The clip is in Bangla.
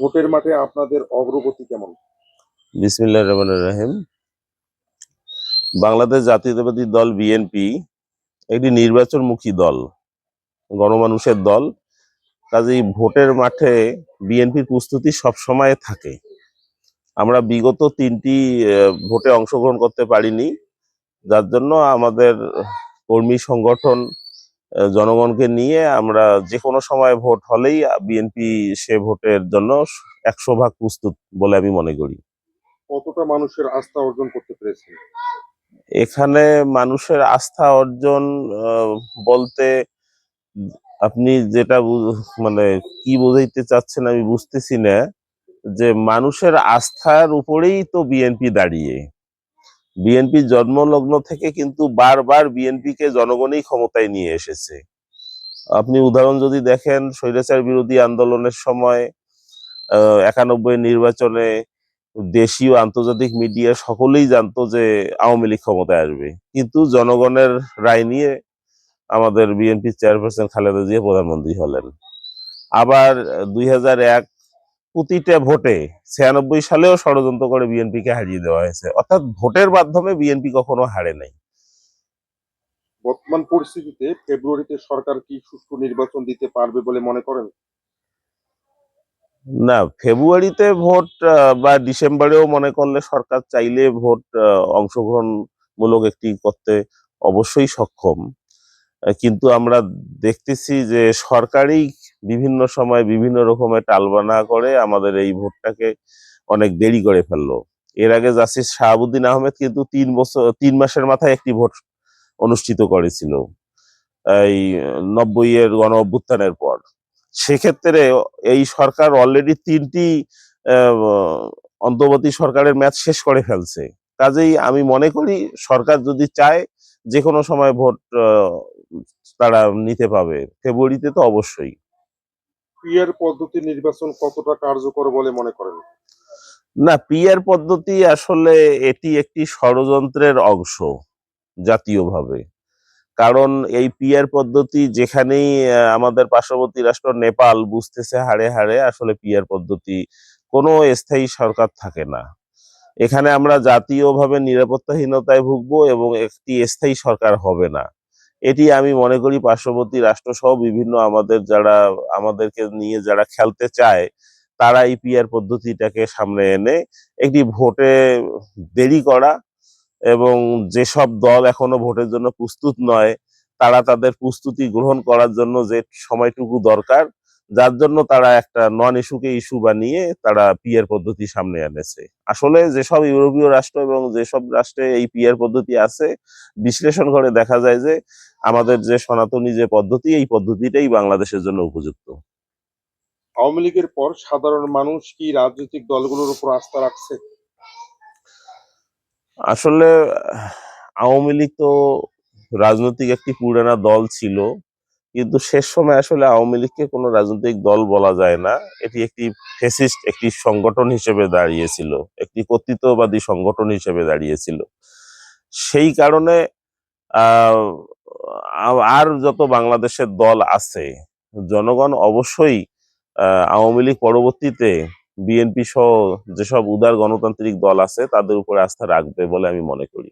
ভোটের মাঠে আপনাদের অগ্রগতি কেমন? বিসমিল্লাহ রহমান রাহিম। বাংলাদেশ জাতীয়তাবাদী দল, বিএনপি, একটি নির্বাচনমুখী দল, গণমানুষের দল। কাজেই ভোটের মাঠে বিএনপির প্রস্তুতি সবসময় থাকে। আমরা বিগত তিনটি ভোটে অংশগ্রহণ করতে পারিনি। যার জন্য আমাদের কর্মী সংগঠন জনগণকে নিয়ে আমরা যে কোনো সময় ভোট হলেই বিএনপি সে ভোটের জন্য একশো ভাগ প্রস্তুত বলে আমি মনে করি। কতটা মানুষের আস্থা অর্জন করতে পেরেছেন? এখানে মানুষের আস্থা অর্জন বলতে আপনি যেটা মানে কি বোঝাইতে চাচ্ছেন আমি বুঝতেছি না যে মানুষের আস্থার উপরেই তো বিএনপি দাঁড়িয়ে। বিএনপি জন্মলগ্ন থেকে কিন্তু বারবার বিএনপি কে জনগণই ক্ষমতায় নিয়ে এসেছে। আপনি উদাহরণ যদি দেখেন, স্বৈরাচার বিরোধী আন্দোলনের সময় একানব্বই নির্বাচনে দেশীয় আন্তর্জাতিক মিডিয়া সকলেই জানতো যে আওয়ামী লীগ ক্ষমতায় আসবে। কিন্তু জনগণের রায় নিয়ে আমাদের বিএনপি চেয়ারপারসন খালেদা জিয়া প্রধানমন্ত্রী হলেন। আবার দুই হাজার এক প্রতিটা ভোটে ছিয়ানব্বই সালেও ষড়যন্ত্র করে বিএনপি কে হারিয়ে দেওয়া হয়েছে। অর্থাৎ ভোটের মাধ্যমে বিএনপি কখনো হারে নাই। বর্তমান পরিস্থিতিতে ফেব্রুয়ারিতে সরকার কি সুষ্ঠু নির্বাচন দিতে পারবে বলে মনে করেন? না ফেব্রুয়ারিতে ভোট বা ডিসেম্বরেও মনে করলে সরকার চাইলে ভোট অংশগ্রহণমূলক একটি করতে অবশ্যই সক্ষম। কিন্তু আমরা দেখতেছি যে সরকারই বিভিন্ন সময় বিভিন্ন রকমের টালবানা করে আমাদের এই ভোটটাকে অনেক দেরি করে ফেলল। এর আগে জাসিস শাহাবুদ্দিন আহমেদ কিন্তু তিন বছর, তিন মাসের মাথায় একটি ভোট অনুষ্ঠিত করেছিল, এই নব্বই এর গণ অভ্যুত্থানের পর। সেক্ষেত্রে এই সরকার অলরেডি তিনটি অন্তর্বর্তী সরকারের ম্যাচ শেষ করে ফেলছে। কাজেই আমি মনে করি সরকার যদি চায় যে কোনো সময় ভোট তারা নিতে পাবে। ফেব্রুয়ারিতে তো অবশ্যই। পিয়ার পদ্ধতি নির্বাচন কতটা কার্যকর বলে মনে করেন? না, পিয়ার পদ্ধতি আসলে এটি একটি ষড়যন্ত্রের অংশ জাতীয়ভাবে। কারণ এই পিয়ার পদ্ধতি যেখানেই আমাদের পার্শ্ববর্তী রাষ্ট্র নেপাল বুঝতেছে হাড়ে হাড়ে আসলে পিয়ার পদ্ধতি কোনো স্থায়ী সরকার থাকে না। এখানে আমরা জাতীয়ভাবে নিরাপত্তাহীনতায় ভুগবো এবং একটি স্থায়ী সরকার হবে না। এটি আমি মনে করি পার্শ্ববর্তী রাষ্ট্র সহ বিভিন্ন আমাদের যারা, আমাদেরকে নিয়ে যারা খেলতে চায়, তারা এই পিআর পদ্ধতিটাকে সামনে এনে একটি ভোটে দেরি করা এবং যেসব দল এখনও ভোটের জন্য প্রস্তুত নয়, তারা তাদের প্রস্তুতি গ্রহণ করার জন্য যে সময়টুকু দরকার যার জন্য তারা একটা নন ইস্যুকে ইস্যু বানিয়ে তারা পিয়ার পদ্ধতি সামনে এনেছে। আসলে যেসব ইউরোপীয় রাষ্ট্র এবং যেসব রাষ্ট্রে এই পিয়ার পদ্ধতি আছে বিশ্লেষণ করে দেখা যায় যে আমাদের যে সনাতনী যে পদ্ধতি এই পদ্ধতিটাই বাংলাদেশের জন্য উপযুক্ত। আওয়ামী লীগের পর সাধারণ মানুষ কি রাজনৈতিক দলগুলোর উপর আস্থা রাখছে? আসলে আওয়ামী লীগ তো রাজনৈতিক একটি পুরানা দল ছিল। কিন্তু শেষ সময় আসলে আওয়ামী লীগকে কোনো রাজনৈতিক দল বলা যায় না। এটি একটি ফেসিস্ট একটি সংগঠন হিসেবে দাঁড়িয়েছিল, একটি কর্তৃত্ববাদী সংগঠন হিসেবে দাঁড়িয়েছিল। সেই কারণে আর যত বাংলাদেশের দল আছে, জনগণ অবশ্যই আওয়ামী লীগ পরবর্তীতে বিএনপি সহ যেসব উদার গণতান্ত্রিক দল আছে, তাদের উপরে আস্থা রাখবে বলে আমি মনে করি।